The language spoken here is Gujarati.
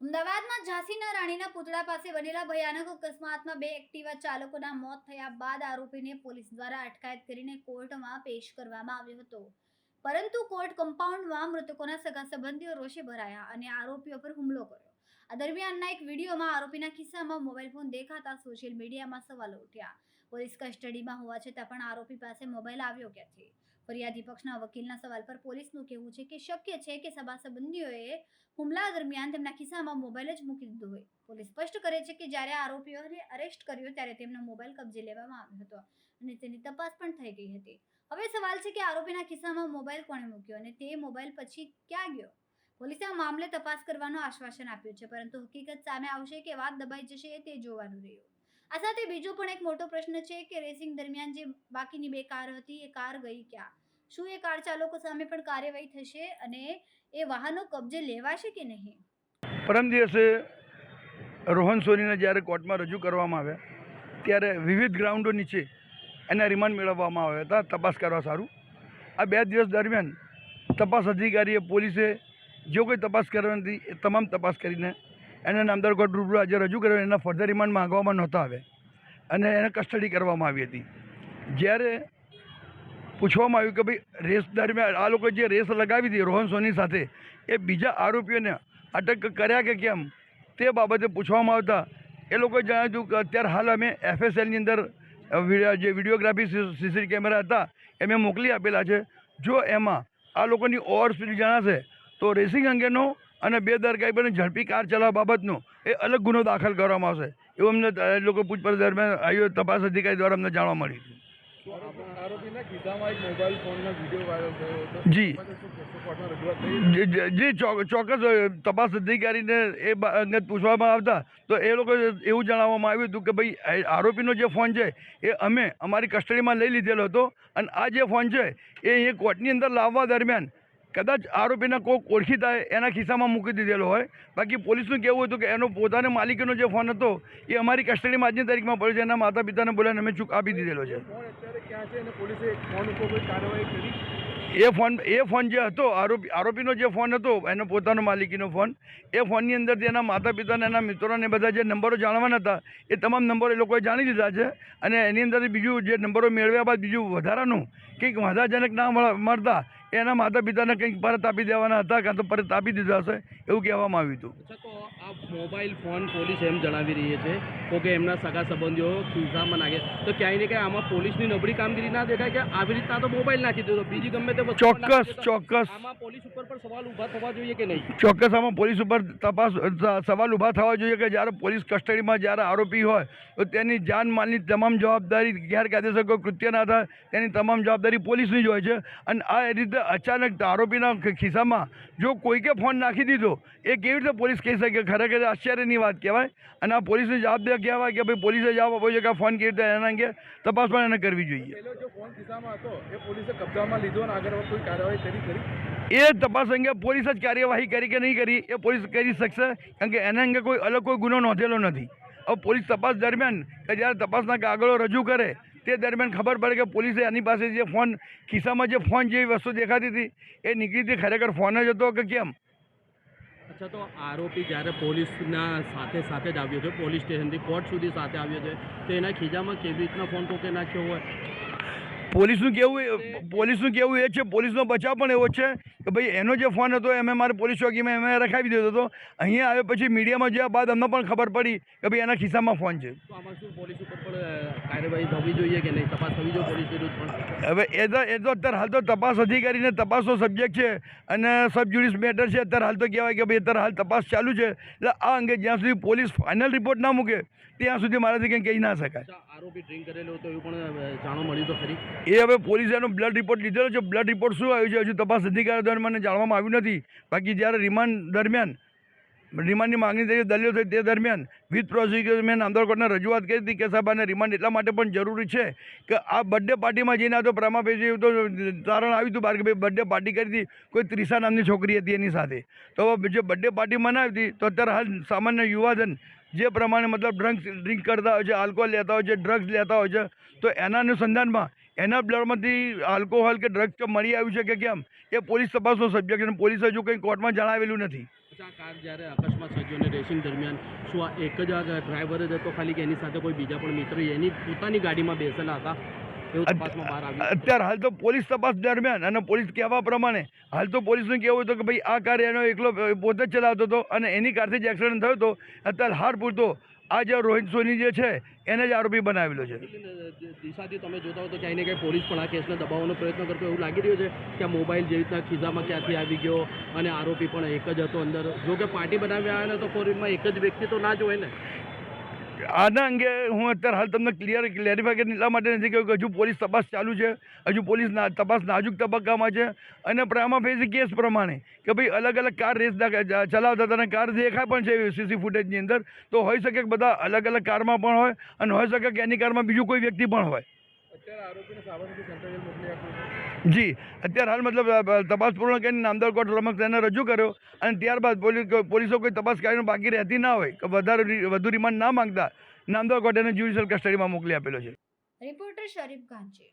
અમદાવાદમાં ઝાંસીના રાણીના પુતળા પાસે બનેલા ભયાનક અકસ્માતમાં બે એક્ટિવા ચાલકોના મોત થયા બાદ આરોપીને પોલીસ દ્વારા અટકાયત કરીને કોર્ટમાં પેશ કરવામાં આવ્યો હતો. પરંતુ કોર્ટ કમ્પાઉન્ડમાં મૃતકોના સગા સંબંધીઓ રોષે ભરાયા અને આરોપીઓ પર હુમલો કર્યો. આ દરમિયાનના એક વિડીયોમાં આરોપીના ખિસ્સામાં મોબાઈલ ફોન દેખાતા સોશિયલ મીડિયામાં સવાલો ઉઠ્યા. પોલીસ કસ્ટડીમાં હોવા છતાં પણ આરોપી પાસે મોબાઈલ આવ્યો ક્યાંથી? ફરિયાદી પક્ષના વકીલના સવાલ પર પોલીસનું કહેવું છે કે શક્ય છે કે સભા સંબંધીઓએ હુમલા દરમિયાન તેમના ખિસ્સામાં મોબાઈલ જ મૂકી દીધો હોય. પોલીસ સ્પષ્ટ કરે છે કે જ્યારે આરોપીઓને અરેસ્ટ કર્યો ત્યારે તેમનો મોબાઈલ કબજે લેવામાં આવ્યો હતો અને તેની તપાસ પણ થઈ ગઈ હતી. હવે સવાલ છે કે આરોપીના ખિસ્સામાં મોબાઈલ કોણે મૂક્યો અને તે મોબાઈલ પછી ક્યાં ગયો? પોલીસે આ મામલે તપાસ કરવાનું આશ્વાસન આપ્યું છે, પરંતુ હકીકત સામે આવશે કે વાત દબાઈ જશે તે જોવાનું રહ્યું. આ સાથે બીજો પણ એક મોટો પ્રશ્ન છે કે રેસિંગ દરમિયાન જે બાકીની બે કાર હતી એ કાર ગઈ ક્યાં? શું એ કાર ચાલકો સામે પણ કાર્યવાહી થશે અને એ વાહનો કબજે લેવાશે કે નહીં? પરમ દિવસે રોહન સોનીને જ્યારે કોર્ટમાં રજૂ કરવામાં આવ્યા, ત્યારે વિવિધ ગ્રાઉન્ડો નીચે એના રિમાન્ડ મેળવવામાં આવ્યા હતા. તપાસ કરવા સારું. આ બે દિવસ દરમિયાન તપાસ અધિકારીએ પોલીસે જો કોઈ તપાસ કરવાની હતી, એ તમામ તપાસ કરીને એને નામદાર કોર્ટ રૂબરૂ આજે રજૂ કર્યો એના ફર્ધર રિમાન્ડ માંગવામાં નહોતા આવ્યા અને એને કસ્ટડી કરવામાં આવી હતી. જ્યારે પૂછવામાં આવ્યું કે ભાઈ, રેસ દરમિયાન આ લોકો જે રેસ લગાવી હતી રોહન સોની સાથે, એ બીજા આરોપીઓને અટક કર્યા કે કેમ? તે બાબતે પૂછવામાં આવતા એ લોકોએ જણાવ્યું કે અત્યારે હાલ અમે એફએસએલની અંદર જે વિડીયોગ્રાફી સીસીટીવી કેમેરા હતા એ મેં મોકલી આપેલા છે. જો એમાં આ લોકોની ઓવર સ્પીડ જણાશે, તો રેસિંગ અંગેનો અને બે દરકાઈ ઝડપી કાર ચલાવવા બાબતનો એ અલગ ગુનો દાખલ કરવામાં આવશે. એવું અમને લોકો પૂછપરછ દરમિયાન આવ્યો તપાસ અધિકારી દ્વારા અમને જાણવા મળ્યું જી. જે- ચોક્કસ તપાસ અધિકારીને એ અંગે પૂછવામાં આવતા. તો એ લોકો એવું જણાવવામાં આવ્યું હતું કે ભાઈ આરોપીનો જે ફોન છે એ અમે અમારી કસ્ટડીમાં લઈ લીધેલો હતો. અને આ જે ફોન છે એ અહીં કોર્ટની અંદર લાવવા દરમિયાન કદાચ આરોપીના કોઈક ઓળખીતા એના ખિસ્સામાં મૂકી દીધેલો હોય. બાકી પોલીસનું કહેવું હતું કે એનો પોતાના માલિકીનો જે ફોન હતો, એ અમારી કસ્ટડીમાં આજની તારીખમાં પડ્યો છે. એના માતા પિતાને બોલાવીને અમે ચૂક આપી દીધેલો છે. એ ફોન એ ફોન જે હતો, આરોપી, આરોપીનો જે ફોન હતો, એનો પોતાનો માલિકીનો ફોન, એ ફોનની અંદરથી એના માતા પિતાને એના મિત્રોને બધા જે નંબરો જાણવાના હતા, એ તમામ નંબરો એ લોકોએ જાણી લીધા છે. અને એની અંદરથી બીજું જે નંબરો મેળવ્યા બાદ બીજું વધારાનું કંઈક વાંધાજનક ના મળ- મળતા, એના માતા પિતાને કંઈક પરત આપી દેવાના હતા, કાં તો પરત આપી દીધા હશે, એવું કહેવામાં આવ્યું હતું. આ મોબાઈલ ફોન પોલીસ એમ જણાવી રહી છે તો કે એમના સગા સંબંધીઓ ખિસ્સામાં નાખે. તો ક્યાંય ને ક્યાંય આમાં પોલીસની નબળી કામગીરી ના દેખાય કે આવી રીતના તો મોબાઈલ નાખી દીધો બીજી ગમે તે ચોક્કસ, ચોક્કસ. આમાં પોલીસ ઉપર પણ સવાલ ઊભા થવા જોઈએ કે નહીં? ચોક્કસ આમાં પોલીસ ઉપર તપાસ સવાલ ઊભા થવા જોઈએ કે જ્યારે પોલીસ કસ્ટડીમાં જ્યારે આરોપી હોય તો તેની જાન માલની તમામ જવાબદારી ગેરકાયદેસર કોઈ કૃત્ય ના થાય તેની તમામ જવાબદારી પોલીસની જ હોય છે. અને આ રીતે અચાનક આરોપીના ખિસ્સામાં જો કોઈકે ફોન નાખી દીધો એ કેવી રીતે પોલીસ કહી શકે? ખરેખર આશ્ચર્યની વાત કહેવાય અને આ પોલીસની જવાબદારી કહેવાય કે ભાઈ પોલીસે જવાબ આપવો છે કે ફોન કેવી રીતે એના અંગે તપાસ પણ એને કરવી જોઈએ. એ તપાસ અંગે પોલીસ જ કાર્યવાહી કરી કે નહીં કરી એ પોલીસ કરી શકશે કારણ કે એના અંગે કોઈ અલગ કોઈ ગુનો નોંધેલો નથી. હવે પોલીસ તપાસ દરમિયાન કે જ્યારે તપાસના કાગળો રજૂ કરે તે દરમિયાન ખબર પડે કે પોલીસે એની પાસે જે ફોન ખિસ્સામાં જે ફોન જેવી વસ્તુ દેખાતી હતી એ નીકળી હતી ખરેખર ફોન જ હતો કે કેમ? અચ્છા તો આરોપી જ્યારે પોલીસના સાથે સાથે જ આવ્યો છે પોલીસ સ્ટેશનથી કોર્ટ સુધી સાથે આવ્યો છે તો એના ખીજામાં કેવી રીતના ફોન કોકે નાખ્યો હોય? પોલીસનું કેવું એ- પોલીસનું કેવું એ છે પોલીસનો બચાવ પણ એવો છે કે ભાઈ એનો જે ફોન હતો એમ મારે પોલીસ ચોકીમાં એમ રખાવી દીધો હતો. અહીંયા આવ્યા પછી મીડિયામાં જોયા બાદ અમને પણ ખબર પડી કે ભાઈ એના ખિસ્સામાં ફોન છે. કાર્યવાહી થવી જોઈએ કે નહીં? તપાસ થવી જોઈએ પોલીસ વિરુદ્ધ પણ. હવે એ તો એ તો અત્યારે હાલ તો તપાસ અધિકારીને તપાસનો સબ્જેક્ટ છે અને સબ જ્યુડિસ મેટર છે અત્યારે હાલ તો કહેવાય કે ભાઈ અત્યારે હાલ તપાસ ચાલુ છે. એટલે આ અંગે જ્યાં સુધી પોલીસ ફાઇનલ રિપોર્ટ ના મૂકે ત્યાં સુધી મારાથી કંઈ કહી ના શકાય. આરોપી ડ્રિંક કરેલો હતો એવું પણ અ, જાણવા મળ્યું તો ખરી. એ હવે પોલીસે એનો બ્લડ રિપોર્ટ લીધેલો છે. બ્લડ રિપોર્ટ શું આવ્યું છે? હજુ તપાસ અધિકારી દ્વારા મને જાણવામાં આવ્યું નથી. બાકી જ્યારે રિમાન્ડ દરમિયાન રિમાન્ડની માંગણી થઈ દલીલ થઈ તે દરમિયાન વિથ મેં નામદાર રજૂઆત કરી હતી કે સાહેબ, આને રિમાન્ડ એટલા માટે પણ જરૂરી છે કે આ બર્થડે પાર્ટીમાં જઈને આ તો પ્રેમાપેશી તો તારણ આવ્યું હતું બાર કે ભાઈ બર્થડે પાર્ટી કરી હતી. કોઈ ત્રીસા નામની છોકરી હતી એની સાથે. તો જે બર્થડે પાર્ટી મનાવી હતી, તો અત્યારે હાલ સામાન્ય યુવાધન જે પ્રમાણે મતલબ ડ્રગ્સ ડ્રિંક કરતા હોય છે, આલ્કોહોલ લેતા હોય છે, ડ્રગ્સ લેતા હોય છે, તો એના અનુસંધાનમાં એના બ્લડમાંથી આલ્કોહોલ કે ડ્રગ્સ મળી આવ્યું છે કે કેમ? એ પોલીસ તપાસનો સબ્જેક્ટ છે પોલીસે હજુ કંઈ કોર્ટમાં જણાવેલું નથી. કાર જ્યારે અકસ્માત સર્જ્યો અને રેસિંગ દરમિયાન શું આ એક જ ડ્રાઈવર જ હતો? ખાલી કે એની સાથે કોઈ બીજા પણ મિત્ર એની પોતાની ગાડીમાં બેસેલા હતા? અત્યારે હાલ તો પોલીસ તપાસ દરમિયાન અને પોલીસ કહેવા પ્રમાણે હાલ તો પોલીસનું કહેવું હતું કે ભાઈ આ કાર એનો એકલો પોતે જ ચલાવતો હતો અને એની કારથી જ એક્સિડન્ટ થયો હતો. અત્યારે હાર પૂરતો આ જે રોહિત સોની જે છે એને જ આરોપી બનાવેલો છે. દિશાથી તમે જોતા હો તો ક્યાંય ને ક્યાંય પોલીસ પણ આ કેસને દબાવવાનો પ્રયત્ન કરતો એવું લાગી રહ્યું છે કે મોબાઈલ જેવી રીતના ખિસ્સામાં ક્યાંથી આવી ગયો અને આરોપી પણ એક જ હતો અંદર. જો કે પાર્ટી બનાવ્યા આવ્યા ને તો ફોરમાં એક જ વ્યક્તિ તો ના જ હોય ને. આના અંગે હું અત્યારે હાલ તમને ક્લિયર ક્લેરિફિકેશન એટલા માટે નથી કહ્યું કે હજુ પોલીસ તપાસ ચાલુ છે, હજુ પોલીસ તપાસ નાજુક તબક્કામાં છે. અને પ્રામા ફેસી કેસ પ્રમાણે કે ભાઈ અલગ અલગ કાર રેસ ચલાવતા હતા અને કાર દેખાય પણ છે સીસી ફૂટેજની અંદર, તો હોઈ શકે કે બધા અલગ અલગ કારમાં પણ હોય અને હોઈ શકે કે એની કારમાં બીજું કોઈ વ્યક્તિ પણ હોય. જી અત્યારે હાલ મતલબ તપાસ પૂર્ણ કરીને નામદાર કોર્ટ સમક્ષ તેને રજૂ કર્યો અને ત્યારબાદ પોલીસ પોલીસો કોઈ તપાસ કાર્યનું બાકી રહેતી ના હોય કે વધારે વધુ રિમાન્ડ ના માંગતા નામદાર કોર્ટ એને જ્યુડિશિયલ કસ્ટડીમાં મોકલી આપેલો છે. રિપોર્ટર શરીફ ગાંચી